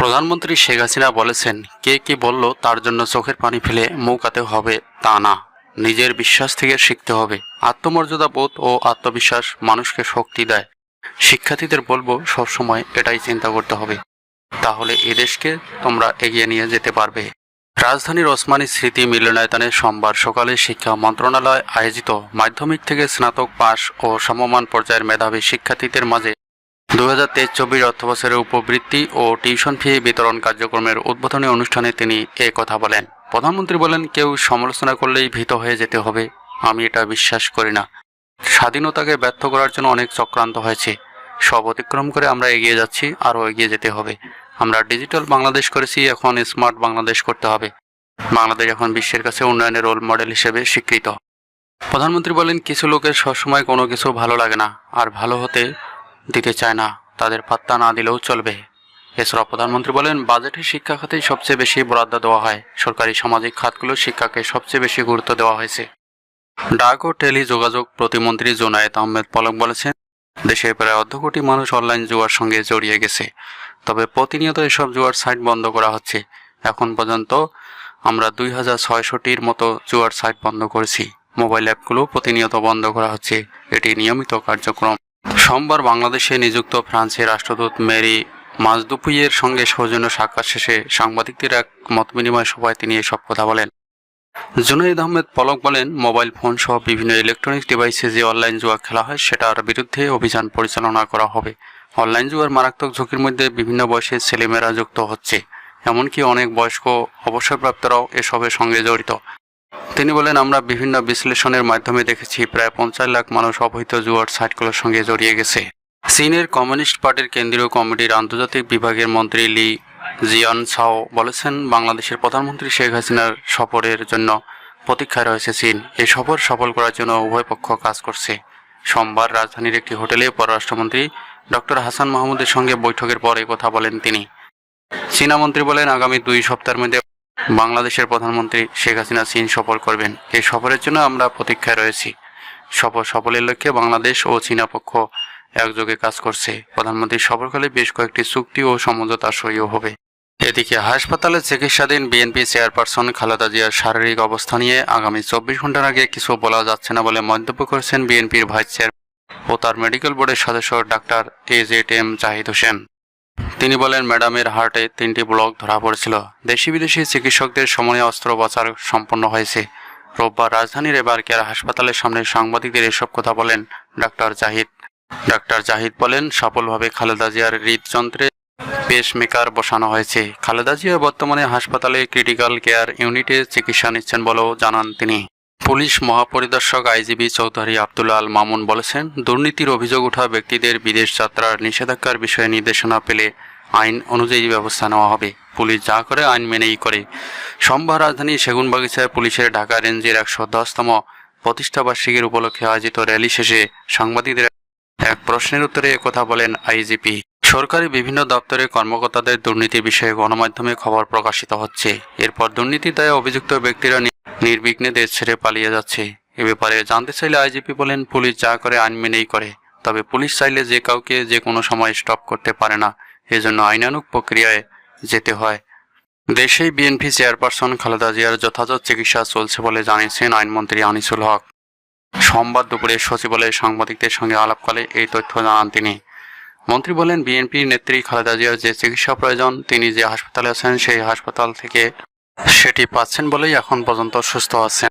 প্রধানমন্ত্রী শেখ হাসিনা বলেছেন, কে কি বলল তার জন্য চোখের পানি ফেলে মৌকাতে হবে তা না। নিজের বিশ্বাস থেকে শিখতে হবে। আত্মমর্যাদা বোধ ও আত্মবিশ্বাস মানুষকে শক্তি দেয়। শিক্ষার্থীদের বলব, সবসময় এটাই চিন্তা করতে হবে। তাহলে এদেশকে তোমরা এগিয়ে নিয়ে যেতে পারবে। রাজধানীর ওসমানী স্মৃতি মিলনায়তনে সোমবার সকালে শিক্ষা মন্ত্রণালয় আয়োজিত মাধ্যমিক থেকে স্নাতক পাশ ও সমমান পর্যায়ের মেধাবী শিক্ষার্থীদের মাঝে দু হাজার তেইশ চব্বিশ উপবৃত্তি ও টিউশন ফি বিতরণ কার্যক্রমের উদ্বোধনী অনুষ্ঠানে তিনি এ কথা বলেন। প্রধানমন্ত্রী বলেন, কেউ সমালোচনা করলেই ভীত হয়ে যেতে হবে। আমি এটা বিশ্বাস করি না। স্বাধীনতাকে ব্যর্থ করার জন্য অনেক চক্রান্ত হয়েছে। সব অতিক্রম করে আমরা এগিয়ে যাচ্ছি, আরও এগিয়ে যেতে হবে। আমরা ডিজিটাল বাংলাদেশ করেছি, এখন স্মার্ট বাংলাদেশ করতে হবে। বাংলাদেশ এখন বিশ্বের কাছে উন্নয়নের রোল মডেল হিসেবে স্বীকৃত। প্রধানমন্ত্রী বলেন, কিছু লোকের সবসময় কোনো কিছু ভালো লাগে না। আর ভালো হতে দিতে চায় না। তাদের পাত্তা না দিলেও চলবে। এছাড়া প্রধানমন্ত্রী বলেন, বাজেটে শিক্ষা খাতেই সবচেয়ে বেশি বরাদ্দ দেওয়া হয়। সরকারি সামাজিক খাতগুলো শিক্ষাকে সবচেয়ে বেশি গুরুত্ব দেওয়া হয়েছে। ডাক ও টেলি যোগাযোগ প্রতিমন্ত্রী জোনায়েত আহমেদ পলক বলেছেন, দেশে প্রায় অর্ধ কোটি মানুষ অনলাইন জুয়ার সঙ্গে জড়িয়ে গেছে। তবে প্রতিনিয়ত এসব জুয়ার সাইট বন্ধ করা হচ্ছে। এখন পর্যন্ত আমরা দুই হাজার ছয়শটির মতো জুয়ার সাইট বন্ধ করেছি। মোবাইল অ্যাপগুলো প্রতিনিয়ত বন্ধ করা হচ্ছে। এটি নিয়মিত কার্যক্রম। সোমবার বাংলাদেশে নিযুক্ত ফ্রান্সের রাষ্ট্রদূত মেরি মাজদুপুইয়ের সঙ্গে সৌজন্য সাক্ষাৎ শেষে সাংবাদিকদের এক মতবিনিময় সভায় তিনি এসব কথা বলেন। জুনাইদ আহমেদ পলক বলেন, মোবাইল ফোন সহ বিভিন্ন ইলেকট্রনিক্স ডিভাইসে যে অনলাইন জুয়া খেলা হয়, সেটার বিরুদ্ধে অভিযান পরিচালনা করা হবে। অনলাইন জুয়ার মারাত্মক ঝুঁকির মধ্যে বিভিন্ন বয়সের ছেলেমেয়েরা যুক্ত হচ্ছে, এমনকি অনেক বয়স্ক অবসরপ্রাপ্তরাও এসবের সঙ্গে জড়িত। তিনি বলেন, আমরা বিভিন্ন বিশ্লেষণের মাধ্যমে দেখেছি প্রায় পঞ্চাশ লাখ মানুষ অবৈধ জুয়ার সাইটগুলোর সঙ্গে জড়িয়ে গেছে। চীনের কমিউনিস্ট পার্টির কেন্দ্রীয় কমিটির আন্তর্জাতিক বিভাগের মন্ত্রী লি জিয়ান সাও বলেছেন, বাংলাদেশের প্রধানমন্ত্রী শেখ হাসিনার সফরের জন্য প্রতীক্ষায় রয়েছে চীন। এই সফর সফল করার জন্য উভয় পক্ষ কাজ করছে। সোমবার রাজধানীর একটি হোটেলে পররাষ্ট্রমন্ত্রী ডক্টর হাসান মাহমুদের সঙ্গে বৈঠকের পরে কথা বলেন তিনি। চীনা মন্ত্রী বলেন, আগামী দুই সপ্তাহের মধ্যে বাংলাদেশের প্রধানমন্ত্রী শেখ হাসিনা চীন সফর করবেন। এই সফরের জন্য আমরা প্রতীক্ষায় রয়েছি। সফর সফলের লক্ষ্যে বাংলাদেশ ও চীনা পক্ষ একযোগে কাজ করছে। প্রধানমন্ত্রীর সফরকালে বেশ কয়েকটি চুক্তি ও সমঝোতা সইও হবে। এদিকে হাসপাতালে চিকিৎসাধীন বিএনপি চেয়ারপারসন খালেদা জিয়ার শারীরিক অবস্থা নিয়ে আগামী চব্বিশ ঘণ্টার আগে কিছু বলা যাচ্ছে না বলে মন্তব্য করেছেন বিএনপির ভাইস চেয়ার ও তার মেডিকেল বোর্ডের সদস্য doctor A Z M Zahid Hossain. তিনি বলেন, ম্যাডামের হার্টে তিনটি ব্লক ধরা পড়েছিল। দেশি বিদেশি চিকিৎসকদের সময়ে অস্ত্রোপচার সম্পন্ন হয়েছে। রোববার রাজধানীর এবার কেয়ার হাসপাতালের সামনে সাংবাদিকদের এসব কথা বলেন ডাক্তার জাহিদ। ডাক্তার জাহিদ বলেন, সফলভাবে খালেদা জিয়ার হৃদযন্ত্রে পেসমেকার বসানো হয়েছে। খালেদা জিয়া বর্তমানে হাসপাতালে ক্রিটিক্যাল কেয়ার ইউনিটে চিকিৎসা নিচ্ছেন বলেও জানান তিনি। পুলিশ মহাপরিদর্শক আইজিবি চৌধুরী আব্দুল আল মামুন বলেছেন, দুর্নীতির অভিযোগ ওঠা ব্যক্তিদের বিদেশ যাত্রার নিষেধাজ্ঞার বিষয়ে নির্দেশনা পেলে আইন অনুযায়ী ব্যবস্থা নেওয়া হবে। পুলিশ যা করে আইন মেনেই করে। সোমবার রাজধানী সেগুনবাগিচায় পুলিশের ঢাকা রেঞ্জের একশো দশতম প্রতিষ্ঠাবার্ষিকীর উপলক্ষে আয়োজিত র্যালি শেষে সাংবাদিকদের এক প্রশ্নের উত্তরে কথা বলেন আইজিপি। সরকারি বিভিন্ন দপ্তরে কর্মকর্তাদের দুর্নীতির বিষয়ে গণমাধ্যমে খবর প্রকাশিত হচ্ছে। এরপর দুর্নীতির দায়ে অভিযুক্ত ব্যক্তিরা নির্বিঘ্নে দেশ ছেড়ে পালিয়ে যাচ্ছে। এ ব্যাপারে জানতে চাইলে আইজিপি বলেন, পুলিশ যা করে আইন মেনেই করে। তবে পুলিশ চাইলে যে কাউকে যে কোনো সময় স্টপ করতে পারে না। এজন্য আইনানুক প্রক্রিয়ায় যেতে হয়। দেশেই বিএনপি চেয়ারপারসন খালেদা জিয়ার যথাযথ চিকিৎসা চলছে বলে জানিয়েছেন আইনমন্ত্রী আনিসুল হক। সোমবার দুপুরে সচিবালয়ে সাংবাদিকদের সঙ্গে আলাপকালে এই তথ্য জানান তিনি। মন্ত্রী বলেন, বিএনপি নেত্রী খালেদা জিয়ার যে চিকিৎসা প্রয়োজন, তিনি যে হাসপাতালে আছেন, সেই হাসপাতাল থেকে সেটি পাচ্ছেন বলেই এখন পর্যন্ত সুস্থ আছেন।